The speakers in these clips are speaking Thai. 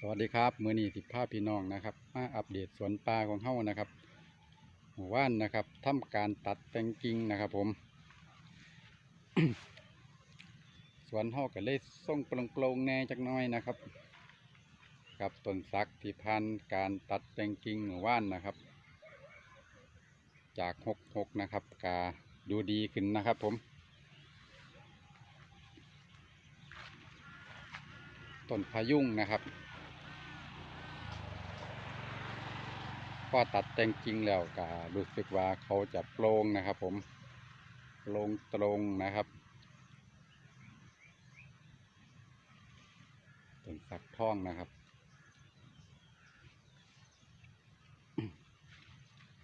สวัสดีครับมือนี้สิบห้าพี่น้องนะครับ มาอัปเดตสวนปลาของเฮานะครับหมู่บ้านนะครับทำการตัดแตงกิ่งนะครับ ผม สวนเฮาก็เลยส่งโปร่งๆแน่จักน้อยนะครับ กับต้นสักที่พันการตัดแตงกิ่งหมู่บ้านนะครับ จากหกหกนะครับกาดูดีขึ้นนะครับ ผมต้นพายุงนะครับ พอตัดแต่งจริงแล้วก็รู้สึกว่าเขาจะโปร่งนะครับ ผมโปร่งตรงนะครับต้นสักท่องนะครับ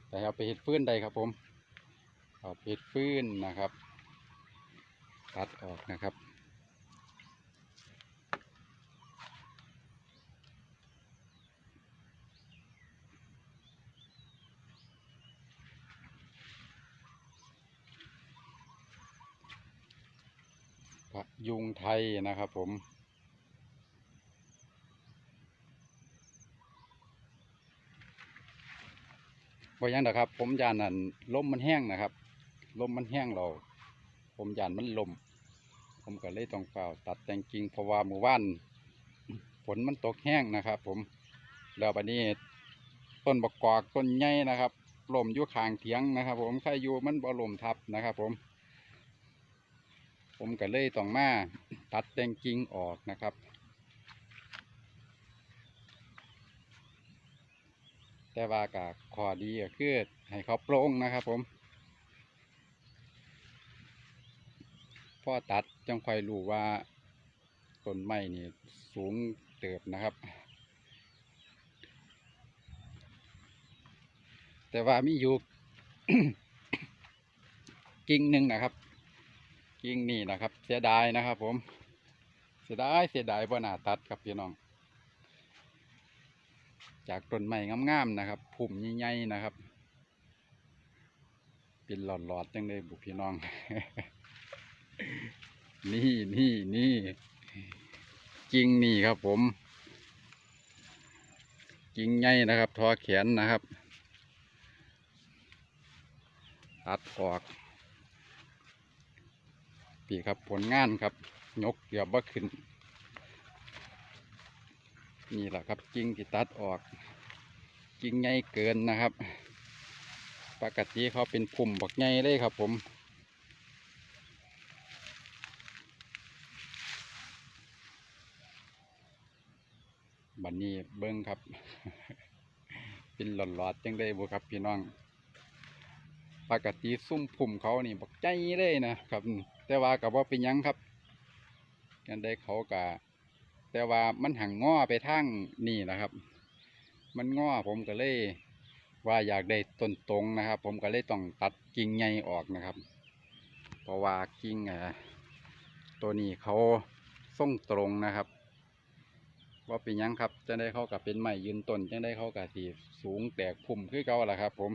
แต่เอาไปเห็ดฟื้นใดครับผมเอาไปเห็ดฟื้นนะครับ ตัดออกนะครับ พยุงไทยนะครับผม ว่ายังนะครับ ผมยานนั่นลมมันแห้งนะครับ ลมมันแห้งเรา ผมยานมันลม ผมก็เลยต้องเฝ้าตัดแต่งกิ่งเพราะว่าหมู่บ้านฝนมันตกแห้งนะครับ ผม แล้วบัดนี้ต้นบกกอกต้นใหญ่นะครับลมอยู่ข้างเถียงนะครับ ผมใครอยู่มันบ่ลมทับนะครับ ผม ผมก็เลยต้องมาตัดแตงกิ่งออกนะครับ แต่ว่ากับขอดีก็คือให้เขาโปร่งนะครับผมพอตัดจังค่อยรู้ว่าต้นไม้นี่สูงเติบนะครับ แต่ว่ามีอยู่กิ่งหนึ่งนะครับ กิ่งนี่นะครับ เสียดายนะครับ ผม เสียดายเสียดายบ่น่าตัดครับพี่น้อง จากต้นไม้งามๆนะครับพุ่มใหญ่ๆนะครับ เป็นหลอดๆจังเลยบุพี่น้อง นี่นี่นี่กิ่งนี่ครับ ผมกิ่งใหญ่นะครับ ทอแขนนะครับตัดออกีครับผลงานครับยกเกือบว่ขึ้น นี่แหละครับกิ่งที่ตัดออกกิ่งใหญ่เกินนะครับ ปกติเขาเป็นพุ่มบักใหญ่เลยครับผมบันนี้เบิ้งครับ เป็นหลอดๆจังได้บุครับพี่น้อง ปกติซุ่มพุ่มเขานี่บักใจเลยนะครับ แต่ว่ากับว่าเป็นยังครับกันได้เขากะแต่ว่ามันหังง้อไปทางนี่นะครับ มันง้อผมก็เลย ว่าอยากได้ต้นตรงนะครับ ผมก็เลยต้องตัดกิ่งใหญ่ออกนะครับ เพราะว่ากิ่งอ่าตัวนี้เขาส่งตรงนะครับว่าเป็นยังครับจะได้เขากับเป็นไม้ยืนต้นจะได้เขากับสีสูงแตกพุ่มคือเก่าละครับ ผม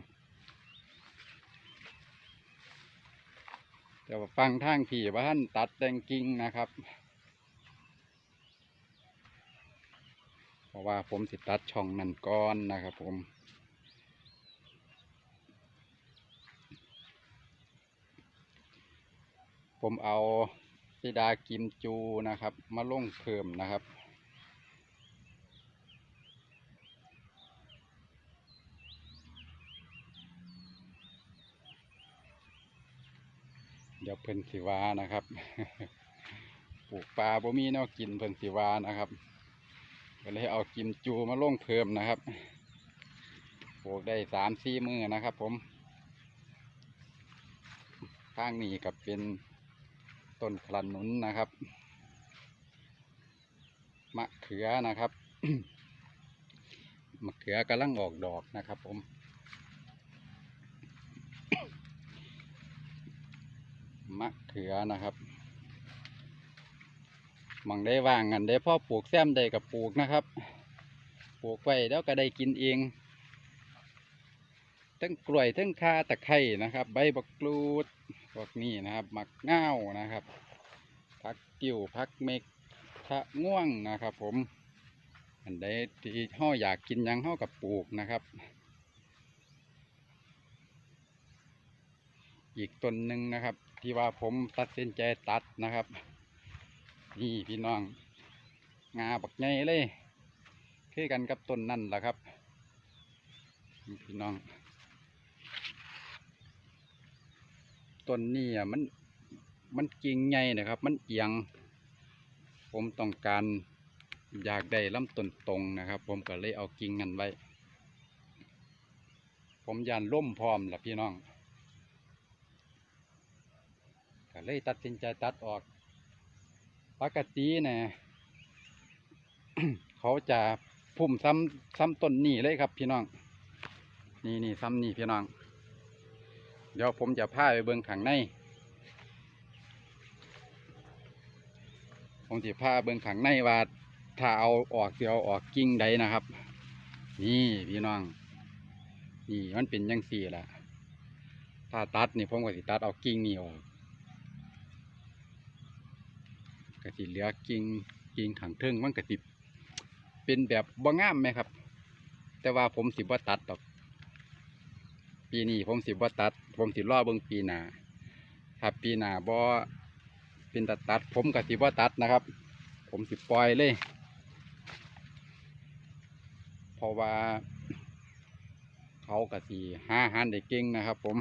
แต่ว่าฟังทางผีว่าท่านตัดแต่งกิ่งนะครับ เพราะว่าผมสิตัดช่องนั่นก้อนนะครับ ผมผมเอาซิดากิมจูนะครับ มาลงเพิ่มนะครับ ดี๋ยวเพิ่นสิวานะครับ ปลูกปลาบ่มีแนวกินเพิ่นสิวานะครับก็เลยเอากิมจูมาลงเพิ่มนะครับปลูกได้สามสี่มือนะครับ ผมข้างนี้กับเป็นต้นขนุนนะครับ มะเขือนะครับ มะเขือกำลังออกดอกนะครับ ผม มะเขือนะครับมังได้ว่างกันได้พ่อปลูกแซมได้กับปลูกนะครับ ปลูกไว้แล้วก็ได้กินเองทั้งกล้วยทั้งคาตะไคร่นะครับ ใบบักกรูดพวกนี้นะครับหมักง่าวนะครับพักกิ่วพักเมกทะง่วงนะครับ ผม อันใดที่เฮาอยากกินยังเฮากับปลูกนะครับ อีกต้นหนึ่งนะครับ ที่ว่าผมตัดสินใจตัดนะครับ นี่พี่น้อง งาบักใหญ่เลยคือกันกับต้นนั่นแหละครับ พี่น้องต้นนี้อะมันมันกิ่งใหญ่นะครับ มันเอียง ผมต้องการอยากได้ลำต้นตรงนะครับ ผมก็เลยเอากิ่งนั้นไว้ ผมยานล่มพร้อมล่ะพี่น้อง ก็เลยตัดสินใจตัดออก ปกตินะเขาจะพุ่มซ้ำซ้ำต้นนี่เลยครับ พี่น้อง นี่นี่ซ้ำนี่พี่น้อง เดี๋ยวผมจะพาไปเบิ่งข้างใน ผมจะพาเบิ่งข้างในว่าถ้าเอาออกเสียวออกกิ่งใดนะครับ นี่พี่น้อง นี่มันเป็นยังสี่ละถ้าตัดนี่ผมก็สิตัดเอากิ่งนี่ออก ก็สิเหลือกิ่งกิ่งขังเทิงมันก็สิเป็นแบบบ่งงามไหมครับ แต่ว่าผมสิบ่าตัดดอกปีนี้ผมสิบ่าตัด ผมสิรอเบิ่งปีหนาถ้าปีหนาบ่เป็นตัดตัด ผมก็สิบ่าตัดนะครับ ผมสิปล่อยเลยเพราะว่าเขาก็สิหาอาหารได้เก่งนะครับ ผม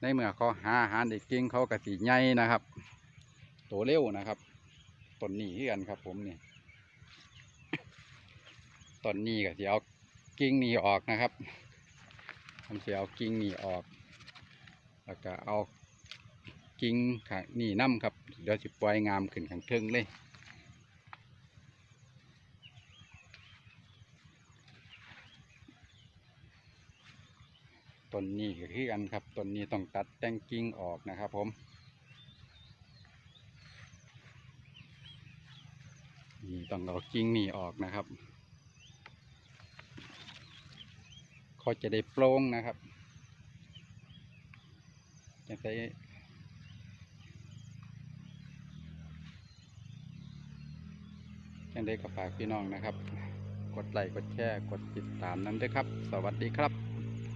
ในเมื่อเขาหาอาหารได้เก่งเขาก็สิใหญ่นะครับ โตเร็วนะครับต้นนี้คือกันครับ ผมนี่ต้นนี้ก็สิเอากิ่งนี้ออกนะครับผมสิเอากิ่งนี้ออก แล้วก็เอากิ่งข้างนี่น้ำครับเดี๋ยวสิปล่อยงามขึ้นข้างเทิงเลยต้นนี้ก็คือกันครับต้นนี้ต้องตัดแต่งกิ่งออกนะครับ ผม นี่ต้องเอากิ่งนี่ออกนะครับเขาจะได้โปร่งนะครับจะได้ยังได้กับฝากพี่น้องนะครับ กดไลค์ กดแชร์ กดติดตามนั้นด้วยครับ สวัสดีครับ